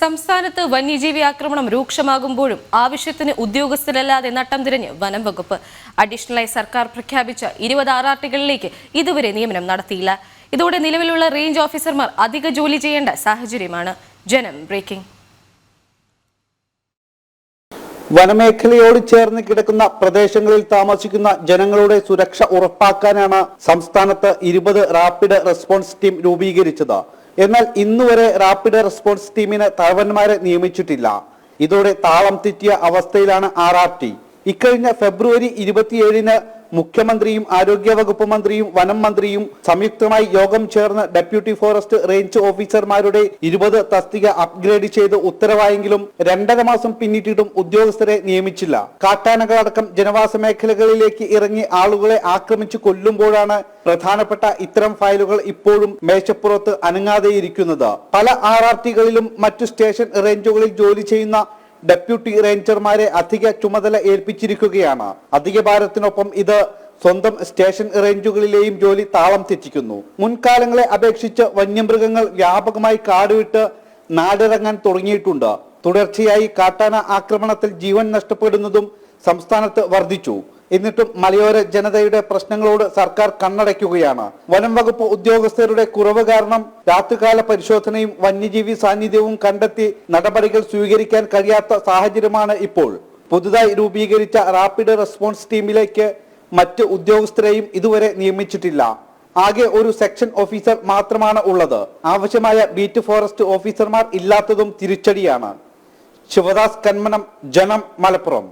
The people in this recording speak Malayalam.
സംസ്ഥാനത്ത് വന്യജീവി ആക്രമണം രൂക്ഷമാകുമ്പോഴും ആവശ്യത്തിന് ഉദ്യോഗസ്ഥരല്ലാതെ നട്ടം തിരിഞ്ഞ് വനം വകുപ്പ്. അഡീഷണലായി സർക്കാർ പ്രഖ്യാപിച്ച ഇരുപത് ആർ ഇതുവരെ നിയമനം നടത്തിയില്ല. ഇതോടെ നിലവിലുള്ള റേഞ്ച് ഓഫീസർമാർ അധിക ജോലി ചെയ്യേണ്ട സാഹചര്യമാണ്. ജനം ബ്രേക്കിംഗ്. വനമേഖലയോട് ചേർന്ന് കിടക്കുന്ന പ്രദേശങ്ങളിൽ താമസിക്കുന്ന ജനങ്ങളുടെ സുരക്ഷ ഉറപ്പാക്കാനാണ് സംസ്ഥാനത്ത് ഇരുപത് റാപ്പിഡ് റെസ്പോൺസ് ടീം രൂപീകരിച്ചത്. എന്നാൽ ഇന്നുവരെ റാപ്പിഡ് റെസ്പോൺസ് ടീമിന് തലവന്മാരെ നിയമിച്ചിട്ടില്ല. ഇതോടെ താളം തെറ്റിയ അവസ്ഥയിലാണ് ആർ ആർ ടി. ഇക്കഴിഞ്ഞ ഫെബ്രുവരി ഇരുപത്തിയേഴിന് മുഖ്യമന്ത്രിയും ആരോഗ്യവകുപ്പ് മന്ത്രിയും വനം മന്ത്രിയും സംയുക്തമായി യോഗം ചേർന്ന് ഡെപ്യൂട്ടി ഫോറസ്റ്റ് റേഞ്ച് ഓഫീസർമാരുടെ ഇരുപത് തസ്തിക അപ്ഗ്രേഡ് ചെയ്ത് ഉത്തരവായെങ്കിലും രണ്ടര മാസം പിന്നിട്ടിട്ടും ഉദ്യോഗസ്ഥരെ നിയമിച്ചില്ല. കാട്ടാനകളടക്കം ജനവാസ മേഖലകളിലേക്ക് ഇറങ്ങി ആളുകളെ ആക്രമിച്ചു കൊല്ലുമ്പോഴാണ് പ്രധാനപ്പെട്ട ഇത്തരം ഫയലുകൾ ഇപ്പോഴും മേശപ്പുറത്ത് അനങ്ങാതെയിരിക്കുന്നത്. പല ആർ ആർ ടികളിലും മറ്റു സ്റ്റേഷൻ റേഞ്ചുകളിൽ ജോലി ചെയ്യുന്ന ഡെപ്യൂട്ടി റേഞ്ചർമാരെ അധിക ചുമതല ഏൽപ്പിച്ചിരിക്കുകയാണ്. അധിക ഭാരത്തിനൊപ്പം ഇത് സ്വന്തം സ്റ്റേഷൻ റേഞ്ചുകളിലെയും ജോലി താളം തെറ്റിക്കുന്നു. മുൻകാലങ്ങളെ അപേക്ഷിച്ച് വന്യമൃഗങ്ങൾ വ്യാപകമായി കാടുവിട്ട് നാടിറങ്ങാൻ തുടങ്ങിയിട്ടുണ്ട്. തുടർച്ചയായി കാട്ടാന ആക്രമണത്തിൽ ജീവൻ നഷ്ടപ്പെടുന്നതും സംസ്ഥാനത്ത് വർദ്ധിച്ചു. എന്നിട്ടും മലയോര ജനതയുടെ പ്രശ്നങ്ങളോട് സർക്കാർ കണ്ണടയ്ക്കുകയാണ്. വനം വകുപ്പ് ഉദ്യോഗസ്ഥരുടെ കുറവ് കാരണം രാത്രികാല പരിശോധനയും വന്യജീവി സാന്നിധ്യവും കണ്ടെത്തി നടപടികൾ സ്വീകരിക്കാൻ കഴിയാത്ത സാഹചര്യമാണ് ഇപ്പോൾ. പുതുതായി രൂപീകരിച്ച റാപ്പിഡ് റെസ്പോൺസ് ടീമിലേക്ക് മറ്റ് ഉദ്യോഗസ്ഥരെയും ഇതുവരെ നിയമിച്ചിട്ടില്ല. ആകെ ഒരു സെക്ഷൻ ഓഫീസർ മാത്രമാണ് ഉള്ളത്. ആവശ്യമായ ബീറ്റ് ഫോറസ്റ്റ് ഓഫീസർമാർ ഇല്ലാത്തതും തിരിച്ചടിയാണ്. ശിവദാസ് കന്മനം ജനം മലപ്പുറം.